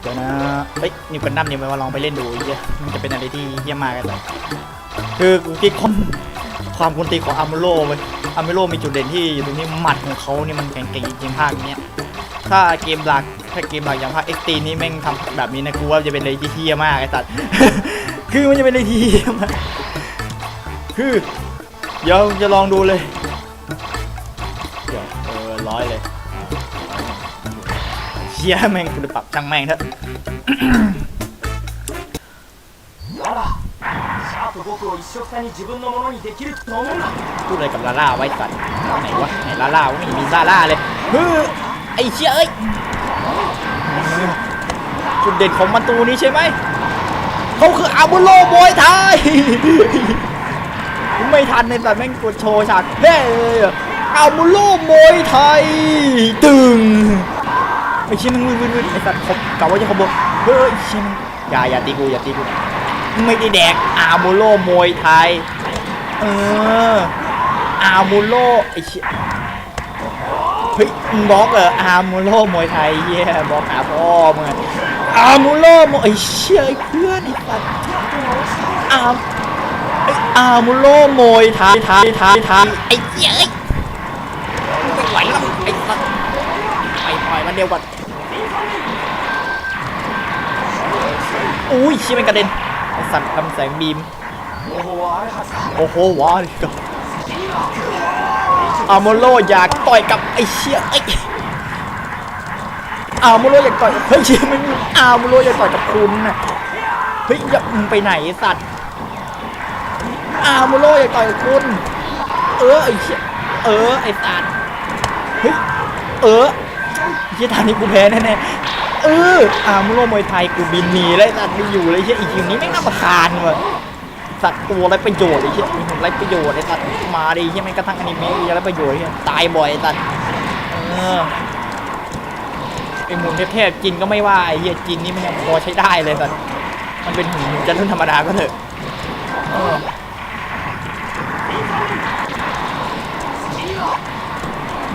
เดี๋ยวนะเฮ้ยนิวกันดั้มเนี่ยมาลองไปเล่นดูเหี้มันจะเป็นอะไรที่เยี่ยมมากกันเลยคือกูคิดความความกุนตีของอาร์มโลเว้ยอาร์เมโลมีจุดเด่นที่อยู่ตรงนี้หมัดของเขานี่มันเก่งๆจริงๆภาคเนี้ยถ้าเกมหลักถ้าเกมหลักอย่างภาคเอ็กตีนี่แม่งทำแบบนี้นะกูว่าจะเป็นอะไรที่เฮี้ยมากไอ้สัตว์คือมันจะเป็นอะไรที่เฮี้ยมากคือเดี๋ยวจะลองดูเลยเดี๋ยวเออร้อยเลย เฮียแม่งคุณปรับจังแม่งเถอะพูดอะไรกับลาล่าไว้ก่อนไหนวะไหนลาล่าไม่มีลาล่าเลยเฮ้ยไอ้เชี่ยเอ้ยจุดเด่นของประตูนี้ใช่ไหมเขาคืออาบุโลบอยไทยไม่ทันในแต่แม่งกดโชว์ฉากเฮ้อาบุโลบอยไทยตึง ไอ้เชี่ยมึงวืดวืดวืดไอ้สัตว์ขากะว่าจะขโมยเฮ้ยไอ้เชี่ยมึงอย่าอย่าตีกูอย่าตีกูไม่ได้แดกอาบุโลมวยไทยเอออาร์มูโลไอเชี่ยเฮ้ยมึงบล็อกเหรออาร์มูโลมวยไทยเฮ้ย่บล็อกหาพ่อมึงอะอาร์มูโลมวยไอเชี่ยไอเพื่อนไอสัตว์อาร์อาร์มูโลมวยไทยไทยไทยไทยไอเหี้ยเอ้ไม่ไหวแล้วไอสัตว์ไปปล่อยมันเดียวก่อน อุ้ยชี้มันกระเด็นไอสัตว์ทำแสงบีม โอ้โหว้าดอาโมโลอยากต่อยกับไอเชี่ยไออาโมโลอยากต่อยเฮ้ยเชี่ยมันอาโมโลอยากต่อยกับคุณน่ะเฮ้ยอย่ามึงไปไหนสัตว์อาโมโลอยากต่อยกับคุณ เออไอเชี่ยเออไอสัตว์เฮ้ยเออเชี่ยทางนี้กูแพ้แน่ๆ เอออาโมโลมวยไทยกูบินหนีเลยสัตว์ไม่อยู่เลยเชี่ยอีกทีนี้ไม่น่าประคานว่ะสัตว์ตัวไรประโยชน์ไอ้เหี้ยมีไรประโยชน์ไอ้สัตว์มาดิเหี้ยแม่กระทั่งอนิเมะมีอะไรประโยชน์อ้เหี้ยตายบ่อยไอ้สัตว์เออไอหมุนเทพๆจินก็ไม่ว่าไอ้เหี้ยจินนี่มันยังพอใช้ได้เลยสัตว์มันเป็นหุ่นจะรุ่นธรรมดาก็เถอะเออ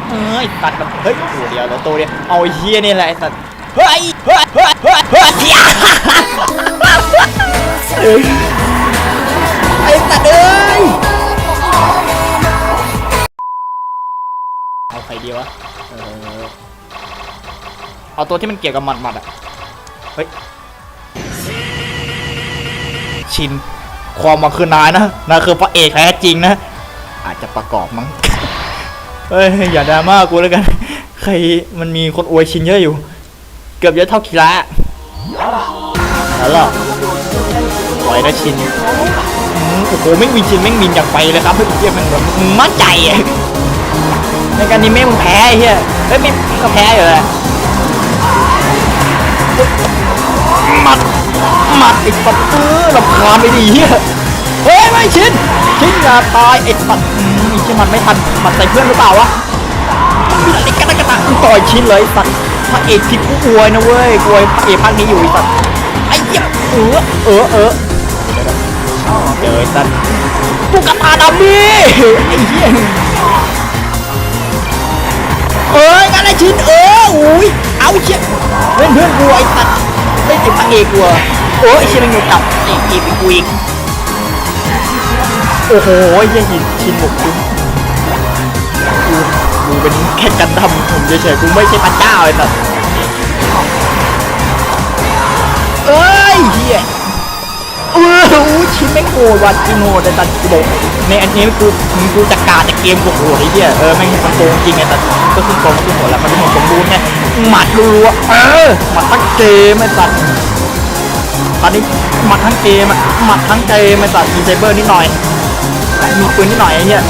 เอ้ยตัดกับเฮ้ยตัวเดียวแล้วตัวเดียวเอาเหี้ยนี่แหละไอ้สัตว์ เฮ้ยเฮ้ยเฮ้ยเฮ้ยเฮ้ยไอ้สัตว์เอ้ยเอาใครดีวะเออเอาตัวที่มันเกี่ยวกับหมัดหมัดอะเฮ้ยชินความมาคือนายนะนายคือพระเอกแท้จริงนะ อาจจะประกอบมั้งเฮ้ยอย่าดราม่ากูแล้วกัน ใครมันมีคนอวยชินเยอะอยู่ เกือบเยอะเท่าคีระแล้วหรอปล่อยนะชินอืมโอ้โหไม่งวินชินแม่งบินอย่างไปเลยครับเฮ้ยเฮียมันแบบมั่นใจอะในการนี้แม่งมึงแพ้เฮียเฮ้ยแม่งก็แพ้อยู่แหละหมัดหมัดไอ้ปัดเออลำคาญไปดิเฮียเฮ้ยไม่ชินชินอย่าตายไอ้ปัดอืมไอ้ชินมันไม่ทันหมัดใส่เพื่อนหรือเปล่าวะไอ้กระดกกระดาต่อยชินเลยไอ้สัตว์ พระเอกที่กูอวยนะเว้ยกูอวยพระเอกภาคนี้อยู่ไอ้สัตว์ไอ้เหี้ยเออเออเออเจอไอ้สัตว์ตุ๊กตาดำดิไอ้เหี้ยเอ้ยงั้นไอ้ชิ้นเอออุ้ยเอาเชี่ยเล่นเพื่อนกูไอ้สัตว์เล่นไอ้พังเอกกูอะโอ้ยไอ้เชี่ยมันอยู่กับไอ้กีบกูอีกโอ้โหไอ้เหี้ยหินชินบอกกูกู กูเป็นแค่กันดำผมเฉยๆกูไม่ใช่พระเจ้าไอ้สัตว์เอ้ยเหี้ยเออชิ้นแม่งโหดว่ะจริงโหดแต่ตัดกูบอกในอันนี้กูมึงกูจัดกาแต่เกมกูโหดไอ้เหี้ยเออแม่งมันโกงจริงไงแต่ก็คือโกงคือโหดแล้วมันเป็นโหดสมบูรณ์ไงหมัดรัวเออหมัดทั้งเกมไอ้สัตว์ตอนนี้หมัดทั้งเกมอะหมัดทั้งเกมไอ้สัตว์มีไซเบอร์นิดหน่อยมีปืนนิดหน่อยไอ้เหี้ย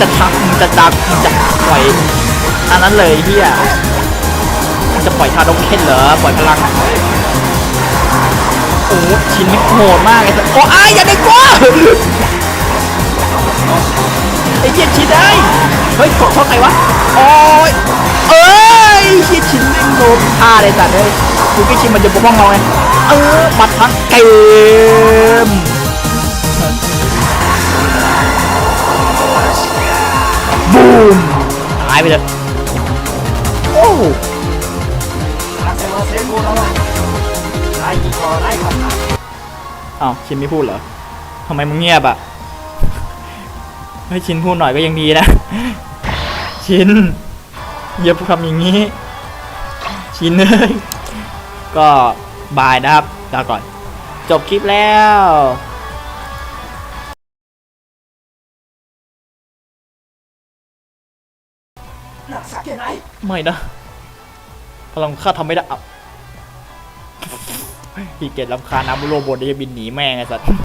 จะทักมึงจะดักมึงจะปล่อยอันนั้นเลยไอ้เหี้ยจะปล่อยทาดงเคนเหรอปล่อยพลังโอ้ชิ้นไม่โหดมากไอ้สัสโอ้อายอย่าได้กว่าไอ้เหี้ยชิ้นได้เฮ้ยกดช่องไหนวะโอ้ยเอ้ยเหี้ยชิ้นไม่โดนท่าเลยสัตว์เลยคือพี่ชินมันจะปกป้องเราไงเออบัดทั้งเกมายไปเลย โอ้เอาชินไม่พูดเหรอทำไมมึงเงียบอะให้ชินพูดหน่อยก็ยังดีนะ ชินอย่าพูดคำอย่างนี้ ชินเลยก็บายนะครับลาก่อน จบคลิปแล้ว หนักสักแค่ไหนไม่นะ พลังข้าทำไม่ได้อะพี่เกตลำคาน้ำโลบนได้จะบินหนีแม่งไอ้สัตว์